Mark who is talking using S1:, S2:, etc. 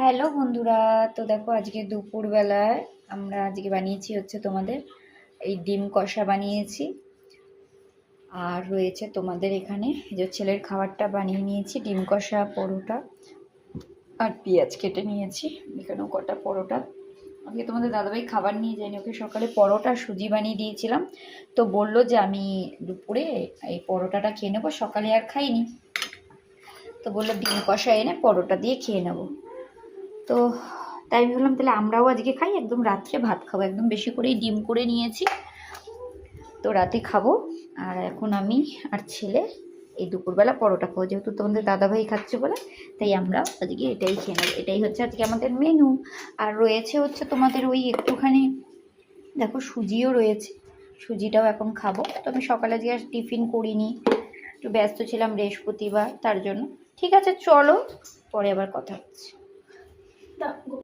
S1: Hello বন্ধুরা, তো দেখো আজকে দুপুরবেলায় আমরা আজকে বানিয়েছি হচ্ছে তোমাদের এই ডিম কষা বানিয়েছি। আর রয়েছে তোমাদের এখানে যে ছেলের খাবারটা বানিয়ে নিয়েছি, ডিম কষা পরোটা আর পেঁয়াজ কেটে নিয়েছি, এখানেও কটা পরোটা। আজকে তোমাদের দাদাভাই খাবার নিয়ে যায়নি ওকে সকালে পরোটা সুজি বানিয়ে দিয়েছিলাম। তো বলল যে আমি দুপুরে এই পরোটাটা খেয়ে নেব, সকালে আর খাইনি। তো বলল ডিম কষা এনে পরোটা দিয়ে খেয়ে নেব। তো তাই ভাবলাম তাহলে আমরাও আজকে খাই, একদম রাত্রে ভাত খাব। একদম বেশি করেই ডিম করে নিয়েছি। তো রাতে খাব। আর এখন আমি আর ছেলে এই দুপুরবেলা পরোটা খাব। যেহেতু তোমাদের দাদাভাই খাচ্ছে বলে, তাই আমরা আজকে এটাই খেয়ে নেব। এটাই হচ্ছে আজকে আমাদের মেনু আর রয়েছে হচ্ছে তোমাদের ওই একটুখানি, দেখো সুজিও রয়েছে। সুজিটাও এখন খাব। তো আমি সকালে আজকে আর টিফিন করিনি। একটু ব্যস্ত ছিলাম বৃহস্পতিবার, তার জন্য। ঠিক আছে, চলো, পরে আবার কথা হচ্ছে। だ。